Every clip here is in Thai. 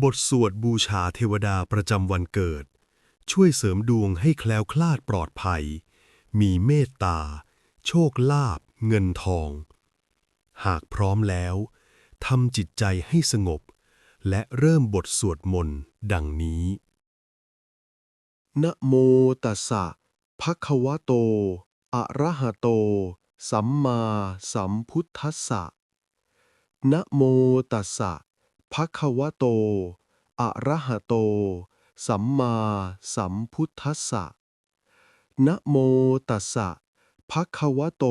บทสวดบูชาเทวดาประจำวันเกิด ช่วยเสริมดวงให้แคล้วคลาดปลอดภัย มีเมตตา โชคลาภเงินทอง หากพร้อมแล้วทำจิตใจให้สงบ และเริ่มบทสวดมนต์ดังนี้ นะโมตัสสะภะคะวะโต อะระหะโต สัมมาสัมพุทธัสสะนะโมตัสสะ ภะควโต อะระหะโต สัมมาสัมพุทธัสสะ นะโมตัสสะภะควโต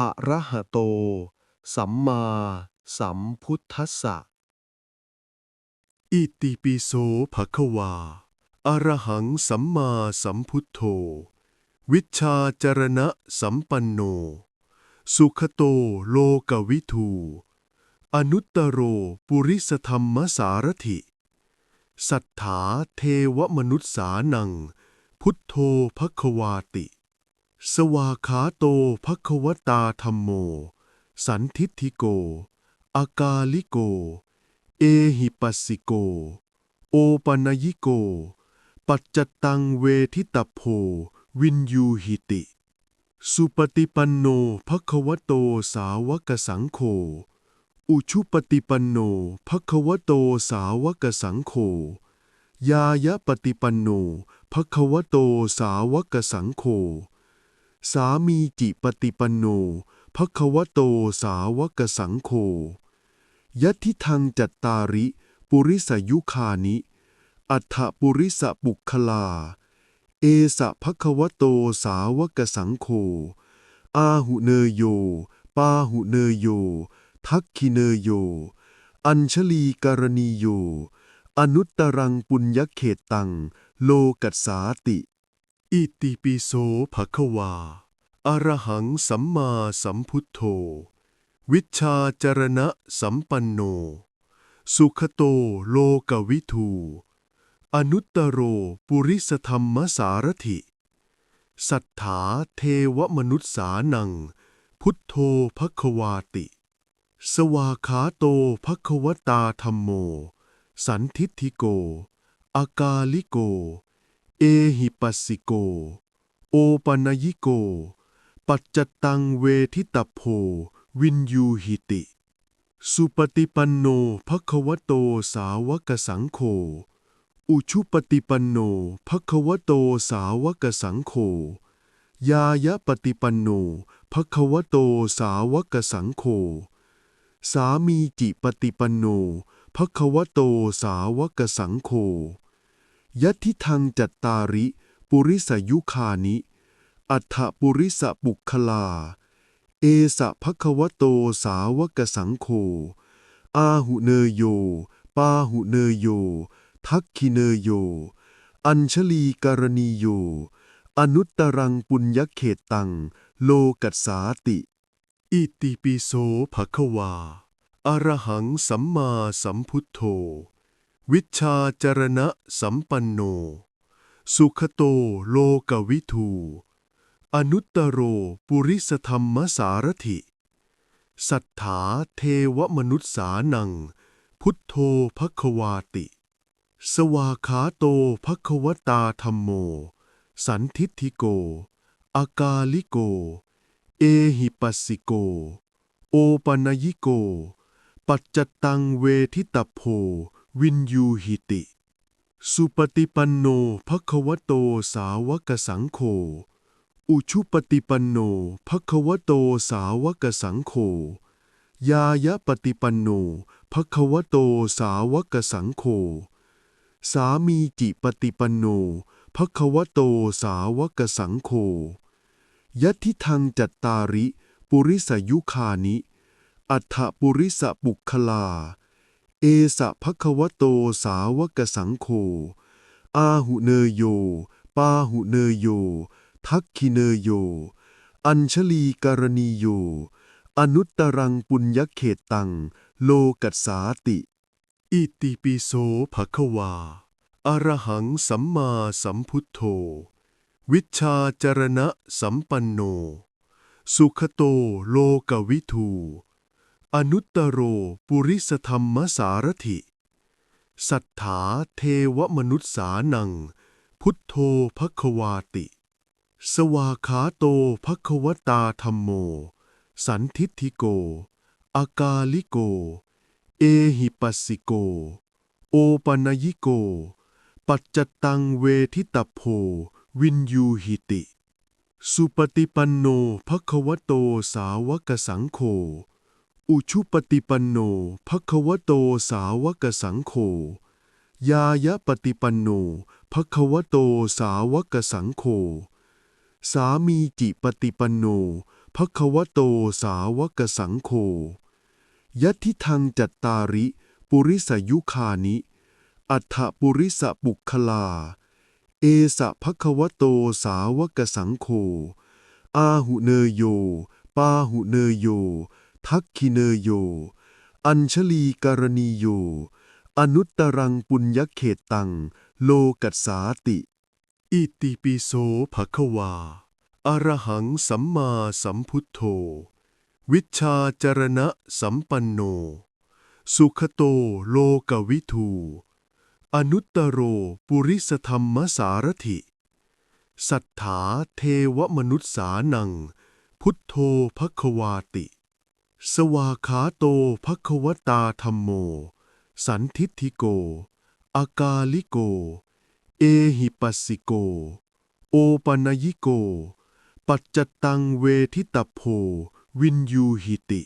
อะระหะโต สัมมาสัมพุทธัสสะ อิติปิโสภควา อะระหังสัมมาสัมพุทโธ วิชชาจรณะสัมปันโน สุขโตโลกวิทู อนุตตโร ปุริสธรรมสารถิ สัทธาเทวมนุษสานัง พุทโธภควาติ สวาขาโตภควตาธรรมโม สันทิฏฐิโก อากาลิโก เอหิปัสสิโก โอปนยิโก ปัจจตังเวทิตโพ วินยูหิติ สุปฏิปันโนภควโตสาวกสังโฆ อุชุปฏิปันโนภควโตสาวกสังโฆยายะปฏิปันโนภควโตสาวกสังโฆสามีจิปฏิปันโนภควโตสาวกสังโฆยัติทังจัตตาริ ปุริสยุคานิ อัฏฐปุริสปุคลา เอสะภควโตสาวกสังโฆอาหุเนโย ปาหุเนโย ทักขิเนยโย อัญชลีการณีโย อนุตตรังปุญญเขตตัง โลกัสสาติ อิติปิโสภควา อรหังสัมมาสัมพุทโธ วิชาจรณะสัมปันโน สุขโตโลกวิทู อนุตตโรปุริสธรรมสารถิสัทธาเทวมนุษสานัง พุทโธภควาติ สวาขาโตภควตาธรรมโม สันทิฏฐิโก อากาลิโก เอหิปัสสิโก โอปนยิโก ปัจจตังเวทิตโพวินยูหิติ สุปฏิปันโนภควโตสาวกสังโฆ อุชุปฏิปันโนภควโตสาวกสังโฆ ยายะปฏิปันโนภควโตสาวกสังโฆ สามีจิปฏิปันโนภควโตสาวกสังโฆยัติทังจัตตาริ ปุริสยุคานิ อัฏฐปุริสปุคลา เอสะภควโตสาวกสังโฆอาหุเนโย ปาหุเนโย ทักขิเนโย อัญชลีกรณีโย อนุตตรังปุญญเขตตัง โลกัสสาติ อิติปิโสภควา อรหังสัมมาสัมพุทโธ วิชชาจรณะสัมปันโน สุขโตโลกวิทู อนุตตโรปุริสธรรมสารถิ สัทธาเทวมนุษสานัง พุทโธภควาติ สวาขาโตภควตาธรรมโม สันทิฏฐิโก อากาลิโก เอหิปัสสิโก โอปนยิโก ปัจจตังเวทิตโพ วินยูหิติ สุปฏิปันโนภควโตสาวกสังโฆ อุชุปฏิปันโนภควโตสาวกสังโฆ ยายะปฏิปันโนภควโตสาวกสังโฆ สามีจิปฏิปันโนภควโตสาวกสังโฆ ยัติทังจัตตาริ ปุริสยุคานิ อัฏฐปุริสปุคลา เอสะภควโตสาวกสังโฆอาหุเนโย ปาหุเนโย ทักขิเนโย อัญชลีกรณีโย อนุตตรังปุญญเขตตัง โลกัสสาติ อิติปิโสภควาอรหังสัมมาสัมพุทโธ วิชาจรณะสัมปันโน สุขโตโลกวิทู อนุตตโรปุริสธรรมสารถิ สัทธาเทวมนุษสานัง พุทโธภควาติ สวาขาโตภควตาธรรมโม สันทิฏฐิโก อากาลิโก เอหิปัสสิโก โอปนยิโก ปัจจตังเวทิตโพ วินยูหิติ สุปฏิปันโนภควโตสาวกสังโฆ อุชุปฏิปันโนภควโตสาวกสังโฆ ยายะปฏิปันโนภควโตสาวกสังโฆ สามีจิปฏิปันโนภควโตสาวกสังโฆ ยัติทังจัตตาริ ปุริสยุคานิ อัฏฐปุริสปุคลา เอสะภควโตสาวกสังโฆอาหุเนโย ปาหุเนโย ทักขิเนโย อัญชลีกรณีโย อนุตตรังปุญญเขตตัง โลกัสสาติ อิติปิโสภควาอรหังสัมมาสัมพุทโธ วิชชาจรณะสัมปันโน สุขโตโลกวิทู อนุตตโร ปุริสธรรมสารถิ สัทธาเทวมนุษสานัง พุทโธภควาติ สวาขาโตภควตาธรรมโม สันทิฏฐิโก อากาลิโก เอหิปัสสิโก โอปนยิโก ปัจจตังเวทิตโพ วินยูหิติ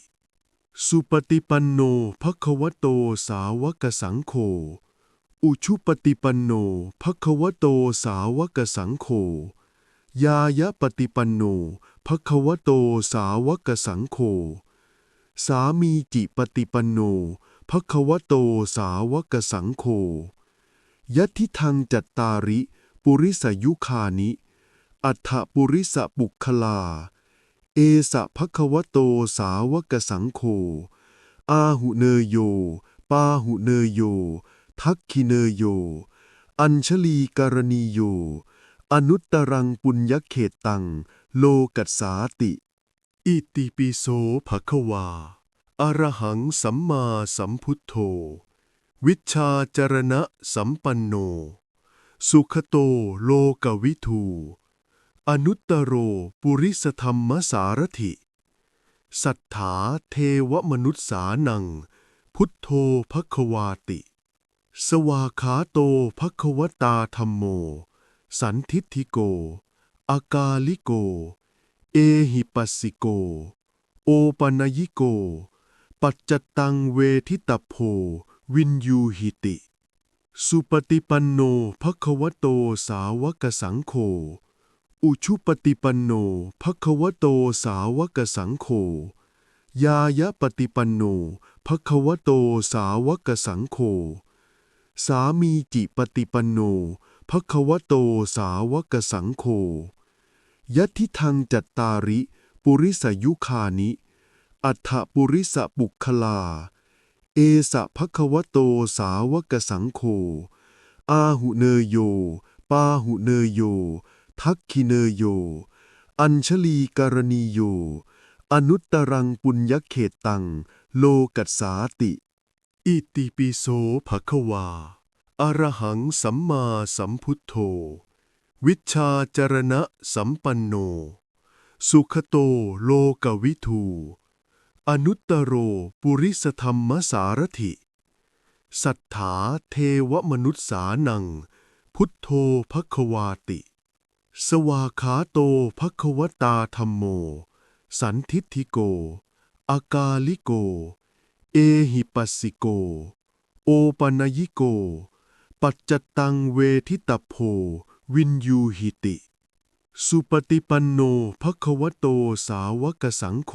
สุปฏิปันโนภควโตสาวกสังโฆ อุชุปฏิปันโนภควโตสาวกสังโฆยายะปฏิปันโนภควโตสาวกสังโฆสามีจิปฏิปันโนภควโตสาวกสังโฆยัติทังจัตตาริ ปุริสยุคานิ อัฏฐปุริสปุคลา เอสะภควโตสาวกสังโฆอาหุเนโย ปาหุเนโย ทักขิเนยโย อัญชลีการณีโย อนุตตรังปุญญเขตตัง โลกัสสาติ อิติปิโสภควา อรหังสัมมาสัมพุทโธ วิชาจรณะสัมปันโน สุขโตโลกวิทู อนุตตโรปุริสธรรมสารถิสัทธาเทวมนุษสานัง พุทโธภควาติ สวาขาโตภควตาธรรมโม สันทิฏฐิโก อากาลิโก เอหิปัสสิโก โอปนยิโก ปัจจตังเวทิตโพวินยูหิติ สุปฏิปันโนภควโตสาวกสังโฆ อุชุปฏิปันโนภควโตสาวกสังโฆ ยายะปฏิปันโนภควโตสาวกสังโฆ สามีจิปฏิปันโนภควโตสาวกสังโฆยัติทังจัตตาริ ปุริสยุคานิ อัฏฐปุริสปุคลา เอสะภควโตสาวกสังโฆอาหุเนโย ปาหุเนโย ทักขิเนโย อัญชลีกรณีโย อนุตตรังปุญญเขตตัง โลกัสสาติ อิติปิโสภควา อรหังสัมมาสัมพุทโธ วิชชาจรณะสัมปันโน สุขโตโลกวิทู อนุตตโรปุริสธรรมสารถิ สัทธาเทวมนุษสานัง พุทโธภควาติ สวาขาโตภควตาธรรมโม สันทิฏฐิโก อากาลิโก เอหิปัสสิโก โอปนยิโก ปัจจตังเวทิตโพ วินยูหิติ สุปฏิปันโนภควโตสาวกสังโฆ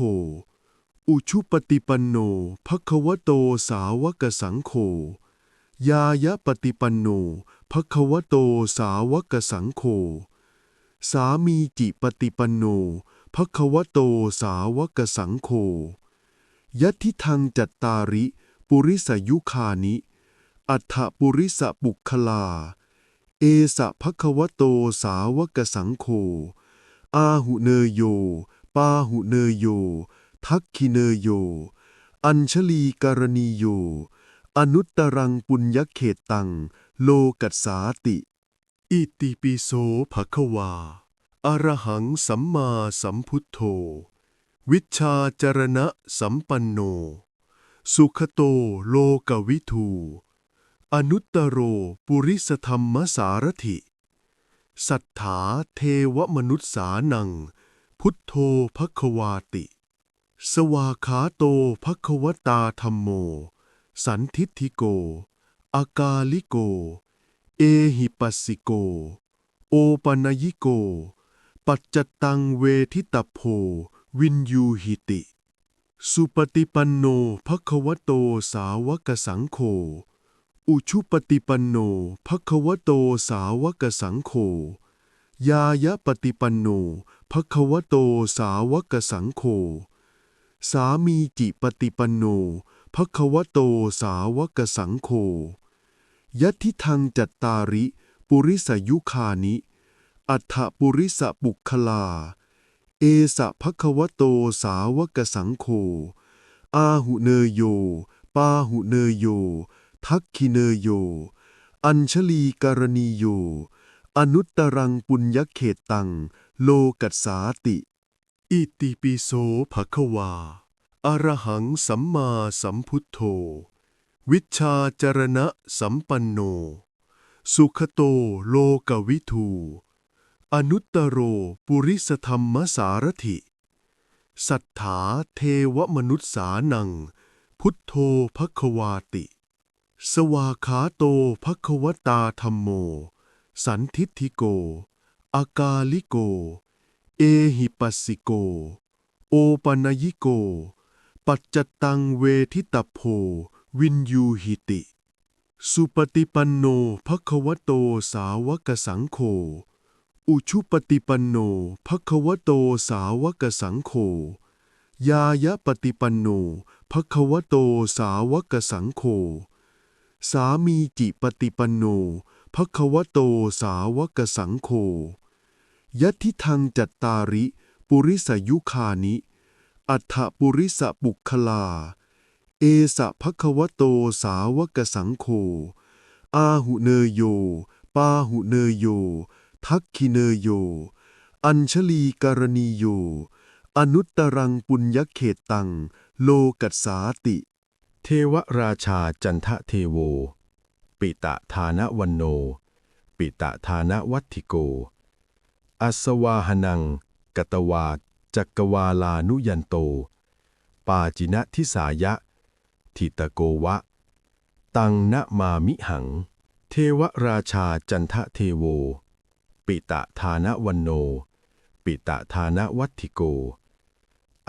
อุชุปฏิปันโนภควโตสาวกสังโฆ ยายะปฏิปันโนภควโตสาวกสังโฆ สามีจิปฏิปันโนภควโตสาวกสังโฆ ยัติทังจัตตาริ ปุริสยุคานิ อัฏฐปุริสปุคลา เอสะภควโตสาวกสังโฆอาหุเนโย ปาหุเนโย ทักขิเนโย อัญชลีกรณีโย อนุตตรังปุญญเขตตัง โลกัสสาติ อิติปิโสภควาอรหังสัมมาสัมพุทโธ วิชาจรณะสัมปันโน สุขโตโลกวิทู อนุตตโรปุริสธรรมสารถิ สัทธาเทวมนุษสานัง พุทโธภควาติ สวาขาโตภควตาธรรมโม สันทิฏฐิโก อากาลิโก เอหิปัสสิโก โอปนยิโก ปัจจตังเวทิตโพ วินยูหิติ สุปฏิปันโนภควโตสาวกสังโฆ อุชุปฏิปันโนภควโตสาวกสังโฆ ยายะปฏิปันโนภควโตสาวกสังโฆ สามีจิปฏิปันโนภควโตสาวกสังโฆ ยัติทังจัตตาริ ปุริสยุคานิ อัฏฐปุริสปุคลา เอสะภควโตสาวกสังโฆอาหุเนโย ปาหุเนโย ทักขิเนโย อัญชลีกรณีโย อนุตตรังปุญญเขตตัง โลกัสสาติ อิติปิโสภควาอรหังสัมมาสัมพุทโธ วิชชาจรณะสัมปันโน สุขโตโลกวิทู อนุตตโร ปุริสธรรมสารถิ สัทธาเทวมนุษสานัง พุทโธภควาติ สวาขาโตภควตาธรรมโม สันทิฏฐิโก อากาลิโก เอหิปัสสิโก โอปนยิโก ปัจจตังเวทิตโพ วินยูหิติ สุปฏิปันโนภควโตสาวกสังโฆ อุชุปฏิปันโนภควโตสาวกสังโฆยายะปฏิปันโนภควโตสาวกสังโฆสามีจิปฏิปันโนภควโตสาวกสังโฆยัติทังจัตตาริ ปุริสยุคานิ อัฏฐปุริสปุคลา เอสะภควโตสาวกสังโฆอาหุเนโย ปาหุเนโย ทักขิเนยโย อัญชลีการณีโย อนุตตรังปุญญเขตตัง โลกัสสาติ เทวราชาจันทะเทโว ปิตะทานวันโน ปิตะทานวัตถิโก อัสวาหนัง กตวาจักกวาลานุยันโต ปาจินะทิสายะ ทิตโกวะ ตังนะมามิหัง เทวราชาจันทะเทโว ปิตะทานวันโน ปิตะทานวัตถิโก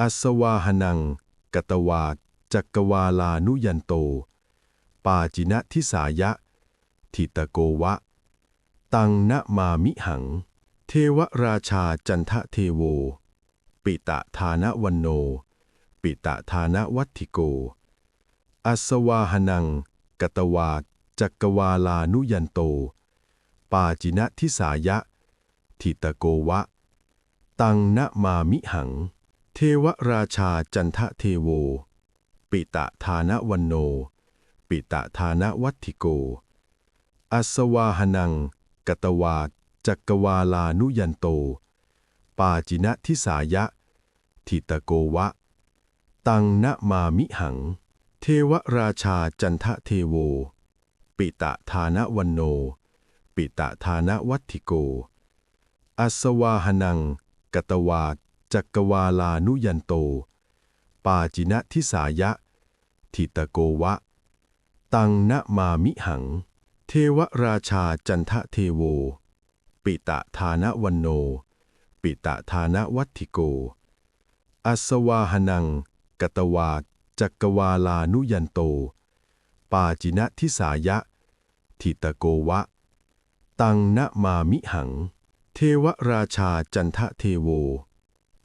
อัสวาหนัง กตวาจักกวาลานุยันโต ปาจินะทิสายะ ทิตโกวะ ตังนะมามิหัง เทวราชาจันทะเทโว ปิตะทานวันโน ปิตะทานวัตถิโก อัสวาหนัง กตวาจักกวาลานุยันโต ปาจินะทิสายะ ทิตโกวะ ตังนมามิหัง เทวราชาจันทะเทโว ปิตะทานวันโน ปิตะทานวัติโก อัสวาหนัง กตวาจักวาลานุยันโต ปาจินะทิสายะ ทิตโกวะ ตังนมามิหัง เทวราชาจันทะเทโว ปิตะทานวันโน ปิตะทานวัตถิโก อัสวาหนัง กตวาจักกวาลานุยันโต ปาจินะทิสายะ ทิตโกวะ ตังนะมามิหัง เทวราชาจันทะเทโว ปิตะทานวันโน ปิตะทานวัตถิโก อัสวาหนัง กตวาจักกวาลานุยันโต ปาจินะทิสายะ ทิตโกวะ ตังนมามิหัง เทวราชาจันทะเทโว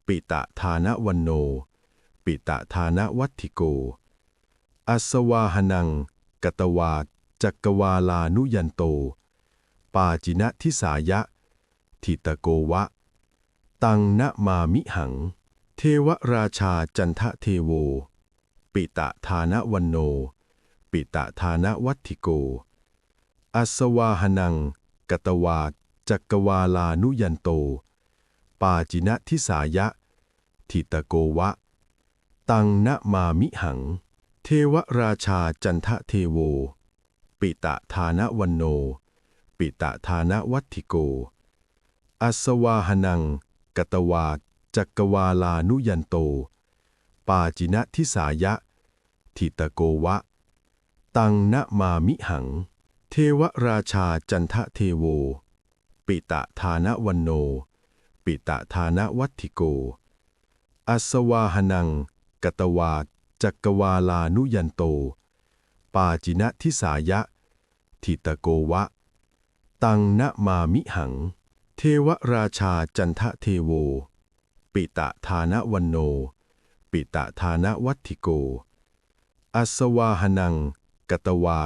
ปิตะทานวันโน ปิตะทานวัตถิโก อัสวาหนัง กตวาจักวาลานุยันโต ปาจินะทิสายะ ทิตโกวะ ตังนมามิหัง เทวราชาจันทะเทโว ปิตะทานวันโน ปิตะทานวัตถิโก อัสวาหนัง กตวาจักกวาลานุยันโต ปาจินะทิสายะ ทิตโกวะ ตังนะมามิหัง เทวราชาจันทะเทโว ปิตะทานวันโน ปิตะทานวัตถิโก อัสวาหนัง กตวาจักกวาลานุยันโต ปาจินะทิสายะ ทิตโกวะ ตังนะมามิหัง เทวราชาจันทะเทโว ปิตะทานวันโน ปิตะทานวัตถิโก อัสวาหนัง กตวาจักกวาลานุยันโต ปาจินะทิสายะ ทิตโกวะ ตังนมามิหัง เทวราชาจันทะเทโว ปิตะทานวันโน ปิตะทานวัตถิโก อัสวาหนัง กตวา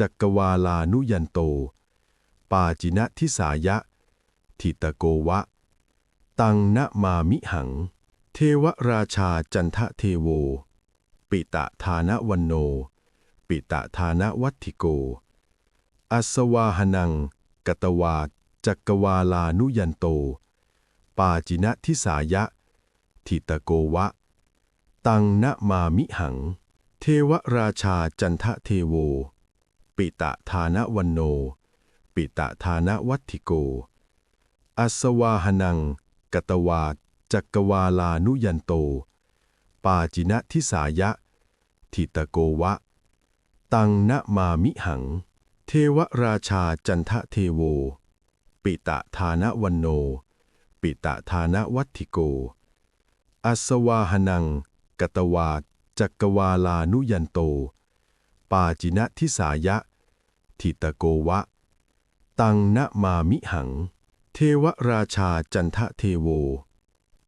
จักกวาลานุยันโต ปาจินะทิสายะ ทิตโกวะ ตังนะมามิหัง เทวราชาจันทะเทโว ปิตะทานวันโน ปิตะทานวัตถิโก อัสวาหนัง กตวาจักกวาลานุยันโต ปาจินะทิสายะ ทิตโกวะ ตังนะมามิหัง เทวราชาจันทะเทโว ปิตะทานวันโน ปิตะทานวัตถิโก อัสวาหนัง กตวาจักวาลานุยันโต ปาจินะทิสายะ ทิตโกวะ ตังนมามิหัง เทวราชาจันทะเทโว ปิตะทานวันโน ปิตะทานวัตถิโก อัสวาหนัง กตวาจักกวาลานุยันโต ปาจินะทิสายะ ทิตโกวะ ตังนะมามิหัง เทวราชาจันทะเทโว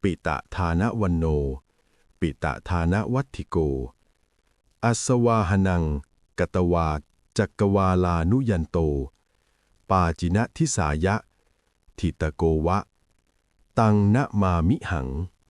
ปิตะทานวันโน ปิตะทานวัตถิโก อัสวาหนัง กตวาจักวาลานุยันโต ปาจินะทิสายะ ทิตโกวะ ตังนะมามิหัง